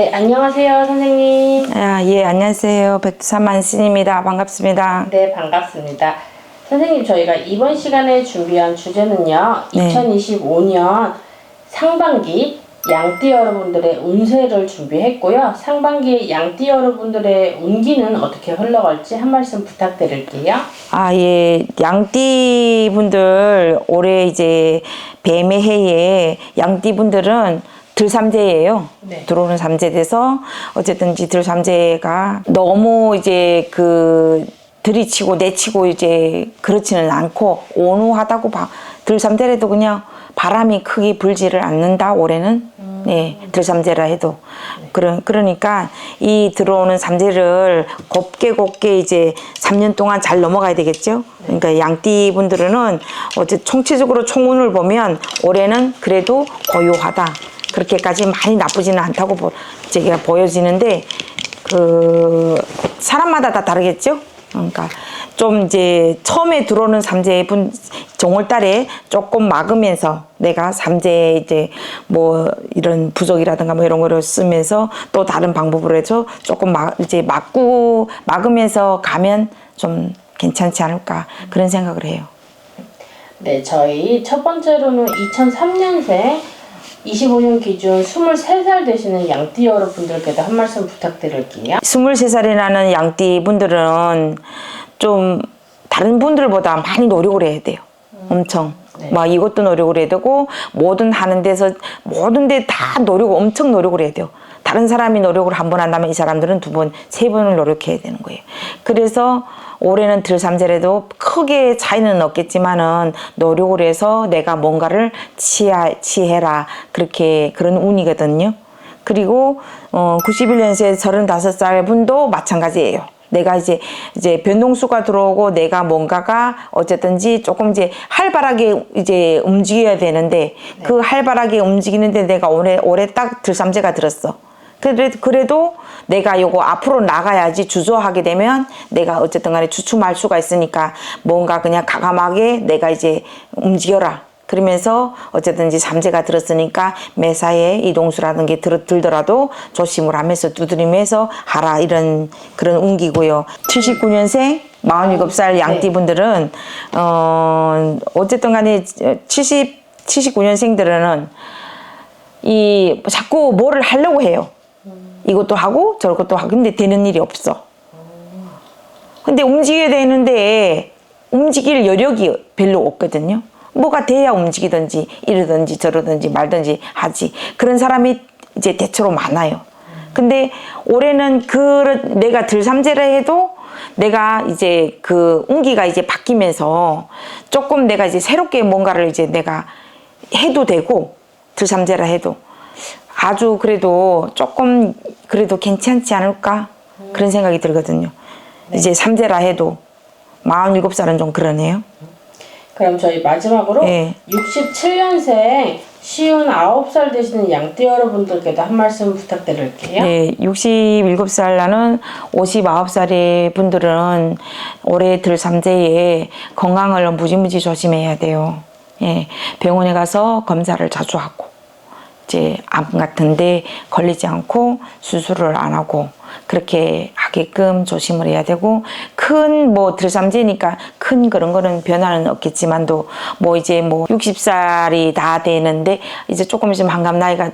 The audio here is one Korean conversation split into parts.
네, 안녕하세요, 선생님. 아, 예, 안녕하세요. 백두산만 신입니다. 반갑습니다. 네, 반갑습니다. 선생님, 저희가 이번 시간에 준비한 주제는요, 네. 2025년 상반기 양띠 여러분들의 운세를 준비했고요. 상반기 양띠 여러분들의 운기는 어떻게 흘러갈지 한 말씀 부탁드릴게요. 아, 예, 양띠 분들 올해 이제 뱀의 해에 양띠 분들은 들삼재예요. 네. 들어오는 삼재돼서 어쨌든지 들삼재가 너무 이제 그 들이치고 내치고 이제 그렇지는 않고 온후하다고 봐. 들삼재라도 그냥 바람이 크게 불지를 않는다 올해는 네 들삼재라 해도 그러, 그러니까 이 들어오는 삼재를 곱게 곱게 이제 3년 동안 잘 넘어가야 되겠죠 그러니까 양띠 분들은 어째 총체적으로 총운을 보면 올해는 그래도 고요하다 그렇게까지 많이 나쁘지는 않다고 보, 제가 보여지는데 그 사람마다 다 다르겠죠. 그러니까 좀 이제 처음에 들어오는 삼재분 정월달에 조금 막으면서 내가 삼재 이제 뭐 이런 부적이라든가 뭐 이런 거를 쓰면서 또 다른 방법으로 해서 조금 막 이제 막고 막으면서 가면 좀 괜찮지 않을까 그런 생각을 해요. 네, 저희 첫 번째로는 2003년생 25년 기준 23살 되시는 양띠 여러분들께도 한 말씀 부탁드릴게요. 23살이라는 양띠 분들은 좀 다른 분들보다 많이 노력을 해야 돼요. 엄청. 네. 막 이것도 노력을 해야 되고, 뭐든 하는 데서, 모든 데 다 노력, 엄청 노력을 해야 돼요. 다른 사람이 노력을 한 번 한다면 이 사람들은 두 번, 세 번을 노력해야 되는 거예요. 그래서 올해는 들삼재라도 크게 차이는 없겠지만은 노력을 해서 내가 뭔가를 취하, 취해라. 그렇게 그런 운이거든요. 그리고 어 91년생 35살 분도 마찬가지예요. 내가 이제 이제 변동수가 들어오고 내가 뭔가가 어쨌든지 조금 이제 활발하게 이제 움직여야 되는데 그 활발하게 움직이는데 내가 올해 올해 딱 들삼재가 들었어. 그래, 그래도 내가 요거 앞으로 나가야지 주저하게 되면 내가 어쨌든 간에 주춤할 수가 있으니까 뭔가 그냥 가감하게 내가 이제 움직여라. 그러면서 어쨌든지 삼재가 들었으니까 매사에 이동수라는 게 들, 들더라도 조심을 하면서 두드리면서 하라 이런 그런 운기고요. 79년생 47살 양띠 분들은 어 어쨌든 간에 70 79년생들은 이 자꾸 뭐를 하려고 해요. 이것도 하고 저것도 하고 근데 되는 일이 없어. 근데 움직여야 되는데 움직일 여력이 별로 없거든요. 뭐가 돼야 움직이든지 이러든지 저러든지 말든지 하지. 그런 사람이 이제 대체로 많아요. 근데 올해는 그 내가 들삼재라 해도 내가 이제 그 운기가 이제 바뀌면서 조금 내가 이제 새롭게 뭔가를 이제 내가 해도 되고 들삼재라 해도 아주 그래도 조금 그래도 괜찮지 않을까 그런 생각이 들거든요. 이제 삼재라 해도 47살은 좀 그러네요. 그럼 저희 마지막으로 네. 67년생 시운 9살 되시는 양띠 여러분들께도 한 말씀 부탁드릴게요. 네, 67살 나는 59살의 분들은 올해 들삼재에 건강을 무지무지 조심해야 돼요. 예, 병원에 가서 검사를 자주 하고, 이제 암 같은데 걸리지 않고 수술을 안 하고, 그렇게 하게끔 조심을 해야 되고, 큰 뭐 들삼재니까 큰 그런 거는 변화는 없겠지만도, 뭐 이제 뭐 60살이 다 되는데, 이제 조금 있으면 한감 나이가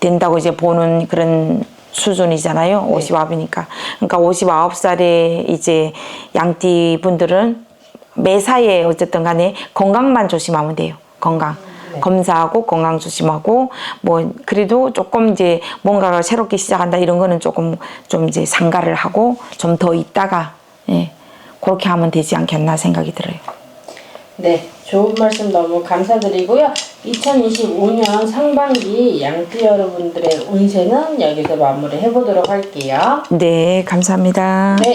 된다고 이제 보는 그런 수준이잖아요. 59이니까. 그러니까 59살에 이제 양띠 분들은 매사에 어쨌든 간에 건강만 조심하면 돼요. 건강. 검사하고 건강 조심하고 뭐 그래도 조금 이제 뭔가가 새롭게 시작한다 이런 거는 조금 좀 이제 상가를 하고 좀 더 있다가 예. 그렇게 하면 되지 않겠나 생각이 들어요. 네, 좋은 말씀 너무 감사드리고요. 2025년 상반기 양띠 여러분들의 운세는 여기서 마무리 해보도록 할게요. 네, 감사합니다. 네,